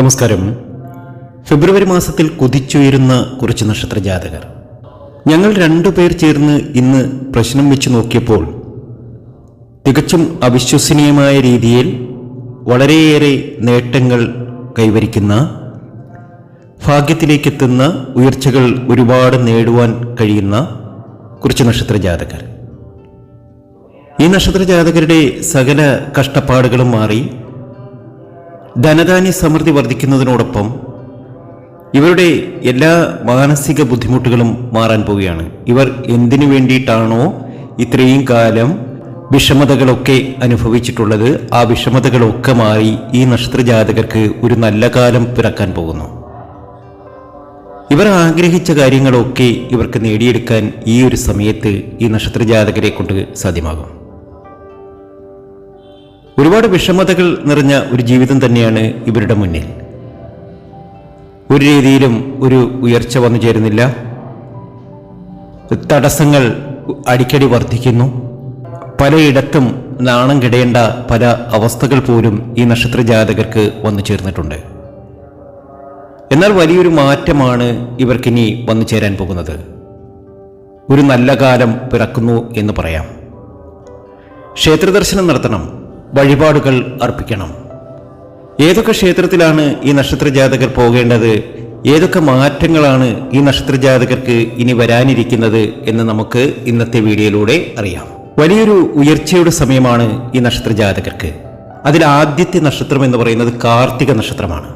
നമസ്കാരം. ഫെബ്രുവരി മാസത്തിൽ കുതിച്ചുയരുന്ന കുറച്ച് നക്ഷത്ര ജാതകർ. ഞങ്ങൾ രണ്ടുപേർ ചേർന്ന് ഇന്ന് പ്രശ്നം വെച്ച് നോക്കിയപ്പോൾ തികച്ചും അവിശ്വസനീയമായ രീതിയിൽ വളരെയേറെ നേട്ടങ്ങൾ കൈവരിക്കുന്ന ഭാഗ്യത്തിലേക്കെത്തുന്ന ഉയർച്ചകൾ ഒരുപാട് നേടുവാൻ കഴിയുന്ന കുറച്ച് നക്ഷത്ര ജാതകർ. ഈ നക്ഷത്ര ജാതകരുടെ സകല കഷ്ടപ്പാടുകളും മാറി ധനധാന്യ സമൃദ്ധി വർദ്ധിക്കുന്നതിനോടൊപ്പം ഇവരുടെ എല്ലാ മാനസിക ബുദ്ധിമുട്ടുകളും മാറാൻ പോവുകയാണ്. ഇവർ എന്തിനു വേണ്ടിയിട്ടാണോ ഇത്രയും കാലം വിഷമതകളൊക്കെ അനുഭവിച്ചിട്ടുള്ളത് ആ വിഷമതകളൊക്കെ മാറി ഈ നക്ഷത്ര ജാതകർക്ക് ഒരു നല്ല കാലം പിറക്കാൻ പോകുന്നു. ഇവർ ആഗ്രഹിച്ച കാര്യങ്ങളൊക്കെ ഇവർക്ക് നേടിയെടുക്കാൻ ഈ ഒരു സമയത്ത് ഈ നക്ഷത്ര ജാതകരെ കൊണ്ട് സാധ്യമാകും. ഒരുപാട് വിഷമതകൾ നിറഞ്ഞ ഒരു ജീവിതം തന്നെയാണ് ഇവരുടെ മുന്നിൽ. ഒരു രീതിയിലും ഒരു ഉയർച്ച വന്നു ചേരുന്നില്ല. തടസ്സങ്ങൾ അടിക്കടി വർദ്ധിക്കുന്നു. പലയിടത്തും നാണം കിടേണ്ട പല അവസ്ഥകൾ പോലും ഈ നക്ഷത്ര ജാതകർക്ക് വന്നു ചേർന്നിട്ടുണ്ട്. എന്നാൽ വലിയൊരു മാറ്റമാണ് ഇവർക്കിനി വന്നു ചേരാൻ പോകുന്നത്. ഒരു നല്ല കാലം പിറക്കുന്നു എന്ന് പറയാം. ക്ഷേത്രദർശനം നടത്തണം. വഴിപാടുകൾ അർപ്പിക്കണം. ഏതൊക്കെ ക്ഷേത്രത്തിലാണ് ഈ നക്ഷത്ര ജാതകർ പോകേണ്ടത്? ഏതൊക്കെ മാറ്റങ്ങളാണ് ഈ നക്ഷത്ര ജാതകർക്ക് ഇനി വരാനിരിക്കുന്നത് എന്ന് നമുക്ക് ഇന്നത്തെ വീഡിയോയിലൂടെ അറിയാം. വലിയൊരു ഉയർച്ചയുടെ സമയമാണ് ഈ നക്ഷത്ര ജാതകർക്ക് അതിൽ ആദ്യത്തെ നക്ഷത്രം എന്ന് പറയുന്നത് കാർത്തിക നക്ഷത്രമാണ്.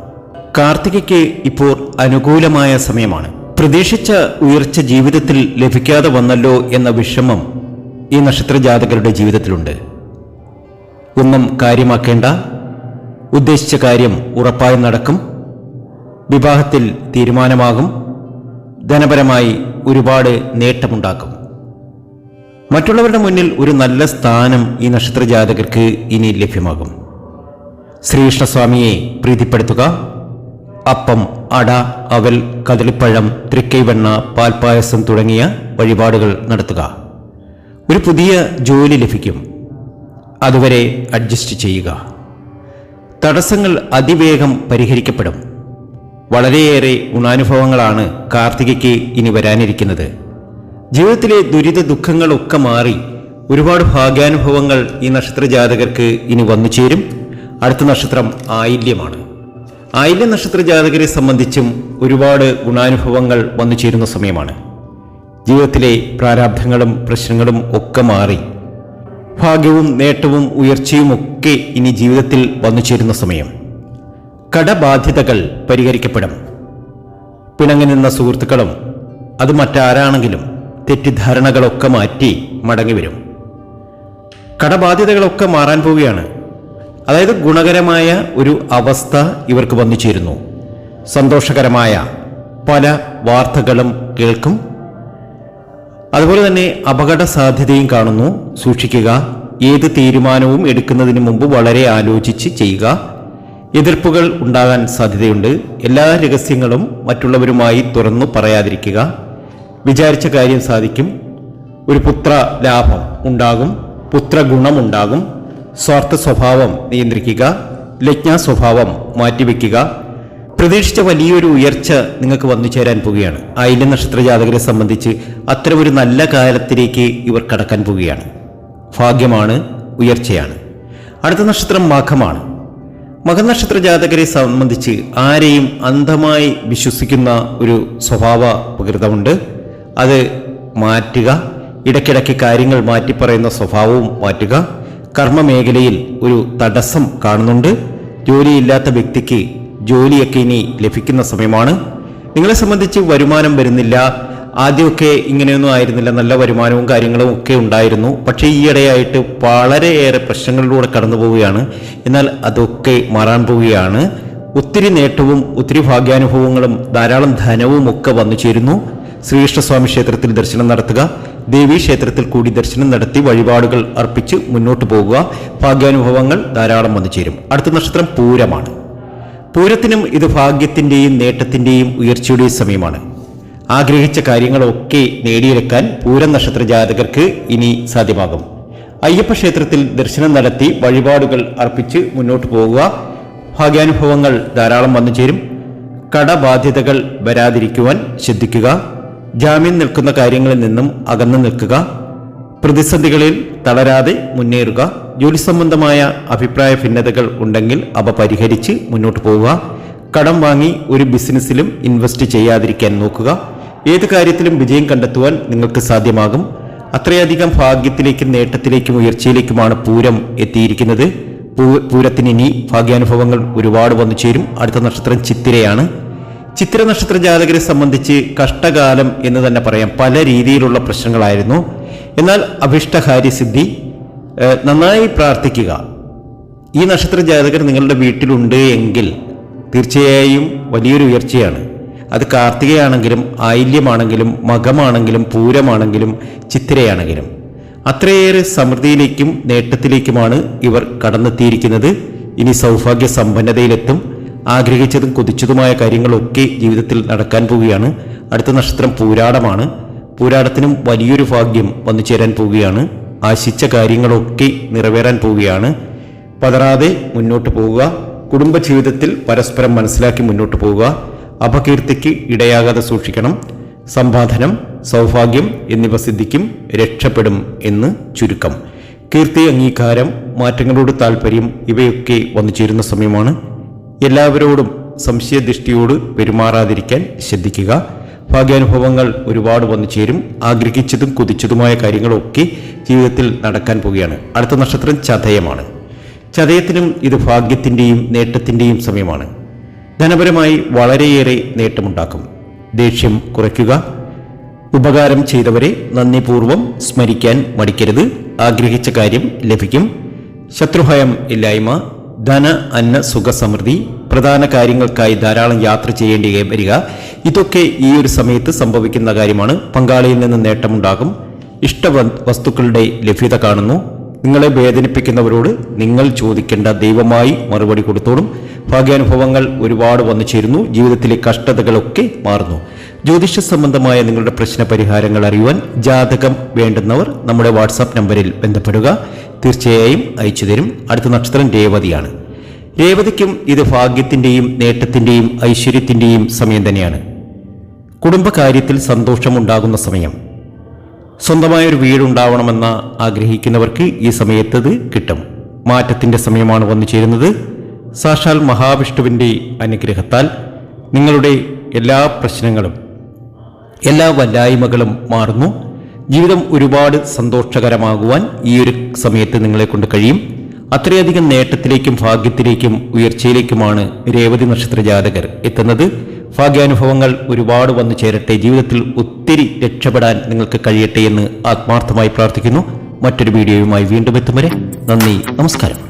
കാർത്തികയ്ക്ക് ഇപ്പോൾ അനുകൂലമായ സമയമാണ്. പ്രതീക്ഷിച്ച ഉയർച്ച ജീവിതത്തിൽ ലഭിക്കാതെ വന്നല്ലോ എന്ന വിഷമം ഈ നക്ഷത്ര ജാതകരുടെ ജീവിതത്തിലുണ്ട്. ഒന്നും കാര്യമാക്കേണ്ട. ഉദ്ദേശിച്ച കാര്യം ഉറപ്പായി നടക്കും. വിവാഹത്തിൽ തീരുമാനമാകും. ധനപരമായി ഒരുപാട് നേട്ടമുണ്ടാക്കും. മറ്റുള്ളവരുടെ മുന്നിൽ ഒരു നല്ല സ്ഥാനം ഈ നക്ഷത്ര ജാതകർക്ക് ഇനി ലഭ്യമാകും. ശ്രീകൃഷ്ണസ്വാമിയെ പ്രീതിപ്പെടുത്തുക. അപ്പം അട അവൽ കദളിപ്പഴം തൃക്കൈവെണ്ണ പാൽപ്പായസം തുടങ്ങിയ വഴിപാടുകൾ നടത്തുക. ഒരു പുതിയ ജോലി ലഭിക്കും. അതുവരെ അഡ്ജസ്റ്റ് ചെയ്യുക. തടസ്സങ്ങൾ അതിവേഗം പരിഹരിക്കപ്പെടും. വളരെയേറെ ഗുണാനുഭവങ്ങളാണ് കാർത്തികയ്ക്ക് ഇനി വരാനിരിക്കുന്നത്. ജീവിതത്തിലെ ദുരിത ദുഃഖങ്ങളൊക്കെ മാറി ഒരുപാട് ഭാഗ്യാനുഭവങ്ങൾ ഈ നക്ഷത്ര ജാതകർക്ക് ഇനി വന്നു ചേരും. അടുത്ത നക്ഷത്രം ആയില്യമാണ്. ആയില്യ നക്ഷത്ര ജാതകരെ സംബന്ധിച്ചും ഒരുപാട് ഗുണാനുഭവങ്ങൾ വന്നു ചേരുന്ന സമയമാണ്. ജീവിതത്തിലെ പ്രാരാബ്ധങ്ങളും പ്രശ്നങ്ങളും ഒക്കെ മാറി ഭാഗ്യവും നേട്ടവും ഉയർച്ചയും ഒക്കെ ഇനി ജീവിതത്തിൽ വന്നു ചേരുന്ന സമയം. കടബാധ്യതകൾ പരിഹരിക്കപ്പെടും പിണങ്ങി നിന്ന സുഹൃത്തുക്കളും അത് മറ്റാരാണെങ്കിലും തെറ്റിദ്ധാരണകളൊക്കെ മാറ്റി മടങ്ങി വരും. കടബാധ്യതകളൊക്കെ മാറാൻ പോവുകയാണ്. അതായത് ഗുണകരമായ ഒരു അവസ്ഥ ഇവർക്ക് വന്നു ചേരുന്നു സന്തോഷകരമായ പല വാർത്തകളും കേൾക്കും അതുപോലെ തന്നെ അപകട സാധ്യതയും കാണുന്നു. സൂക്ഷിക്കുക. ഏത് തീരുമാനവും എടുക്കുന്നതിന് മുമ്പ് വളരെ ആലോചിച്ച് ചെയ്യുക. എതിർപ്പുകൾ ഉണ്ടാകാൻ സാധ്യതയുണ്ട്. എല്ലാ രഹസ്യങ്ങളും മറ്റുള്ളവരുമായി തുറന്നു പറയാതിരിക്കുക. വിചാരിച്ച കാര്യം സാധിക്കും. ഒരു പുത്ര ലാഭം ഉണ്ടാകും. പുത്ര ഗുണമുണ്ടാകും സ്വാർത്ഥ സ്വഭാവം നിയന്ത്രിക്കുക. ലജ്ഞാ സ്വഭാവം മാറ്റിവെക്കുക. പ്രതീക്ഷിച്ച വലിയൊരു ഉയർച്ച നിങ്ങൾക്ക് വന്നു ചേരാൻ പോവുകയാണ്. ആയില്യ നക്ഷത്ര ജാതകരെ സംബന്ധിച്ച് അത്തരമൊരു നല്ല കാലത്തിലേക്ക് ഇവർ കടക്കാൻ പോവുകയാണ്. ഭാഗ്യമാണ് ഉയർച്ചയാണ്. അടുത്ത നക്ഷത്രം മഖമാണ്. മകനക്ഷത്ര ജാതകരെ സംബന്ധിച്ച് ആരെയും അന്ധമായി വിശ്വസിക്കുന്ന ഒരു സ്വഭാവ പ്രകൃതമുണ്ട്. അത് മാറ്റുക ഇടയ്ക്കിടയ്ക്ക് കാര്യങ്ങൾ മാറ്റിപ്പറയുന്ന സ്വഭാവവും മാറ്റുക. കർമ്മമേഖലയിൽ ഒരു തടസ്സം കാണുന്നുണ്ട്. ജോലിയില്ലാത്ത വ്യക്തിക്ക് ജോലിയൊക്കെ ഇനി ലഭിക്കുന്ന സമയമാണ്. നിങ്ങളെ സംബന്ധിച്ച് വരുമാനം വരുന്നില്ല. ആദ്യമൊക്കെ ഇങ്ങനെയൊന്നും ആയിരുന്നില്ല. നല്ല വരുമാനവും കാര്യങ്ങളും ഒക്കെ ഉണ്ടായിരുന്നു. പക്ഷേ ഈയിടെയായിട്ട് വളരെയേറെ പ്രശ്നങ്ങളിലൂടെ കടന്നു പോവുകയാണ്. എന്നാൽ അതൊക്കെ മാറാൻ പോവുകയാണ്. ഒത്തിരി നേട്ടവും ഒത്തിരി ഭാഗ്യാനുഭവങ്ങളും ധാരാളം ധനവും ഒക്കെ വന്നു ചേരുന്നു. ശ്രീകൃഷ്ണസ്വാമി ക്ഷേത്രത്തിൽ ദർശനം നടത്തുക ദേവീ ക്ഷേത്രത്തിൽ കൂടി ദർശനം നടത്തി വഴിപാടുകൾ അർപ്പിച്ച് മുന്നോട്ട് പോകുക ഭാഗ്യാനുഭവങ്ങൾ ധാരാളം വന്നു ചേരും. അടുത്ത നക്ഷത്രം പൂരമാണ്. പൂരത്തിനും ഇത് ഭാഗ്യത്തിന്റെയും നേട്ടത്തിന്റെയും ഉയർച്ചയുടെയും സമയമാണ്. ആഗ്രഹിച്ച കാര്യങ്ങളൊക്കെ നേടിയെടുക്കാൻ പൂരം നക്ഷത്ര ജാതകർക്ക് ഇനി സാധ്യമാകും. അയ്യപ്പ ക്ഷേത്രത്തിൽ ദർശനം നടത്തി വഴിപാടുകൾ അർപ്പിച്ച് മുന്നോട്ട് പോകുക ഭാഗ്യാനുഭവങ്ങൾ ധാരാളം വന്നു ചേരും. കടബാധ്യതകൾ വരാതിരിക്കുവാൻ ശ്രദ്ധിക്കുക. ജാമ്യം നിൽക്കുന്ന കാര്യങ്ങളിൽ നിന്നും അകന്നു നിൽക്കുക. പ്രതിസന്ധികളിൽ തളരാതെ മുന്നേറുക. ജോലി സംബന്ധമായ അഭിപ്രായ ഭിന്നതകൾ ഉണ്ടെങ്കിൽ അവ പരിഹരിച്ച് മുന്നോട്ട് പോവുക. കടം വാങ്ങി ഒരു ബിസിനസ്സിലും ഇൻവെസ്റ്റ് ചെയ്യാതിരിക്കാൻ നോക്കുക. ഏത് കാര്യത്തിലും വിജയം കണ്ടെത്തുവാൻ നിങ്ങൾക്ക് സാധ്യമാകും. അത്രയധികം ഭാഗ്യത്തിലേക്കും നേട്ടത്തിലേക്കും ഉയർച്ചയിലേക്കുമാണ് പൂരം എത്തിയിരിക്കുന്നത്. പൂരത്തിന് ഇനി ഭാഗ്യാനുഭവങ്ങൾ ഒരുപാട് വന്നു ചേരും. അടുത്ത നക്ഷത്രം ചിത്തിരയാണ്. ചിത്തിര നക്ഷത്ര ജാതകരെ സംബന്ധിച്ച് കഷ്ടകാലം എന്ന് തന്നെ പറയാം. പല രീതിയിലുള്ള പ്രശ്നങ്ങളായിരുന്നു. എന്നാൽ അഭിഷ്ടകാര്യസിദ്ധി നന്നായി പ്രാർത്ഥിക്കുക. ഈ നക്ഷത്ര ജാതകർ നിങ്ങളുടെ വീട്ടിലുണ്ട് എങ്കിൽ തീർച്ചയായും വലിയൊരു ഉയർച്ചയാണ്. അത് കാർത്തികയാണെങ്കിലും ആയില്യമാണെങ്കിലും മകമാണെങ്കിലും പൂരമാണെങ്കിലും ചിത്തിരയാണെങ്കിലും. അത്രയേറെ സമൃദ്ധിയിലേക്കും നേട്ടത്തിലേക്കുമാണ് ഇവർ കടന്നെത്തിയിരിക്കുന്നത്. ഇനി സൗഭാഗ്യ സമ്പന്നതയിലെത്തും ആഗ്രഹിച്ചതും കൊതിച്ചതുമായ കാര്യങ്ങളൊക്കെ ജീവിതത്തിൽ നടക്കാൻ പോവുകയാണ്. അടുത്ത നക്ഷത്രം പൂരാടമാണ്. പൂരാടത്തിനും വലിയൊരു ഭാഗ്യം വന്നു ചേരാൻ പോവുകയാണ്. ആശിച്ച കാര്യങ്ങളൊക്കെ നിറവേറാൻ പോവുകയാണ്. പതറാതെ മുന്നോട്ട് പോവുക. കുടുംബ ജീവിതത്തിൽ പരസ്പരം മനസ്സിലാക്കി മുന്നോട്ട് പോവുക. അപകീർത്തിക്ക് ഇടയാകാതെ സൂക്ഷിക്കണം. സമ്പാദനം സൗഭാഗ്യം എന്നിവ സിദ്ധിക്കും രക്ഷപ്പെടും എന്ന് ചുരുക്കം. കീർത്തി അംഗീകാരം മാറ്റങ്ങളോട് താല്പര്യം ഇവയൊക്കെ വന്നു ചേരുന്ന സമയമാണ്. എല്ലാവരോടും സംശയദൃഷ്ടിയോട് പെരുമാറാതിരിക്കാൻ ശ്രദ്ധിക്കുക. ഭാഗ്യാനുഭവങ്ങൾ ഒരുപാട് വന്നു ചേരും. ആഗ്രഹിച്ചതും കുതിച്ചതുമായ കാര്യങ്ങളൊക്കെ ജീവിതത്തിൽ നടക്കാൻ പോവുകയാണ്. അടുത്ത നക്ഷത്രം ചതയമാണ്. ചതയത്തിനും ഇത് ഭാഗ്യത്തിന്റെയും നേട്ടത്തിന്റെയും സമയമാണ്. ധനപരമായി വളരെയേറെ നേട്ടമുണ്ടാക്കും. ദേഷ്യം കുറയ്ക്കുക. ഉപകാരം ചെയ്തവരെ നന്ദിപൂർവം സ്മരിക്കാൻ മടിക്കരുത്. ആഗ്രഹിച്ച കാര്യം ലഭിക്കും. ശത്രുഭയം ഇല്ലായ്മ ധന അന്ന സുഖസമൃദ്ധി പ്രധാന കാര്യങ്ങൾക്കായി ധാരാളം യാത്ര ചെയ്യേണ്ടി വരിക. ഇതൊക്കെ ഈ ഒരു സമയത്ത് സംഭവിക്കുന്ന കാര്യമാണ്. പങ്കാളിയിൽ നിന്ന് നേട്ടമുണ്ടാകും. ഇഷ്ട വസ്തുക്കളുടെ ലഭ്യത കാണുന്നു. നിങ്ങളെ വേദനിപ്പിക്കുന്നവരോട് നിങ്ങൾ ചോദിക്കേണ്ട ദൈവമായി മറുപടി കൊടുത്തോളും. ഭാഗ്യാനുഭവങ്ങൾ ഒരുപാട് വന്നു ചേരുന്നു. ജീവിതത്തിലെ കഷ്ടതകളൊക്കെ മാറുന്നു. ജ്യോതിഷ സംബന്ധമായ നിങ്ങളുടെ പ്രശ്ന പരിഹാരങ്ങൾ അറിയുവാൻ ജാതകം വേണ്ടുന്നവർ നമ്മുടെ വാട്സാപ്പ് നമ്പറിൽ ബന്ധപ്പെടുക. തീർച്ചയായും അയച്ചു തരും. അടുത്ത നക്ഷത്രം രേവതിയാണ്. രേവതിക്കും ഇത് ഭാഗ്യത്തിന്റെയും നേട്ടത്തിന്റെയും ഐശ്വര്യത്തിന്റെയും സമയം തന്നെയാണ്. കുടുംബകാര്യത്തിൽ സന്തോഷമുണ്ടാകുന്ന സമയം. സ്വന്തമായ വീടുണ്ടാവണമെന്ന് വീടുണ്ടാവണമെന്ന ആഗ്രഹിക്കുന്നവർക്ക് ഈ സമയത്തത് കിട്ടും. മാറ്റത്തിന്റെ സമയമാണ് വന്നു ചേരുന്നത്. സാക്ഷാൽ മഹാവിഷ്ണുവിന്റെ അനുഗ്രഹത്താൽ നിങ്ങളുടെ എല്ലാ പ്രശ്നങ്ങളും എല്ലാ വല്ലായ്മകളും മാറുന്നു. ജീവിതം ഒരുപാട് സന്തോഷകരമാകുവാൻ ഈ ഒരു സമയത്ത് നിങ്ങളെ കൊണ്ട് കഴിയും. അത്രയധികം നേട്ടത്തിലേക്കും ഭാഗ്യത്തിലേക്കും ഉയർച്ചയിലേക്കുമാണ് രേവതി നക്ഷത്ര ജാതകർ എത്തുന്നത്. ഭാഗ്യാനുഭവങ്ങൾ ഒരുപാട് വന്നു ചേരട്ടെ. ജീവിതത്തിൽ ഒത്തിരി രക്ഷപ്പെടാൻ നിങ്ങൾക്ക് കഴിയട്ടെ എന്ന് ആത്മാർത്ഥമായി പ്രാർത്ഥിക്കുന്നു. മറ്റൊരു വീഡിയോയുമായി വീണ്ടും എത്തും വരെ നന്ദി നമസ്കാരം.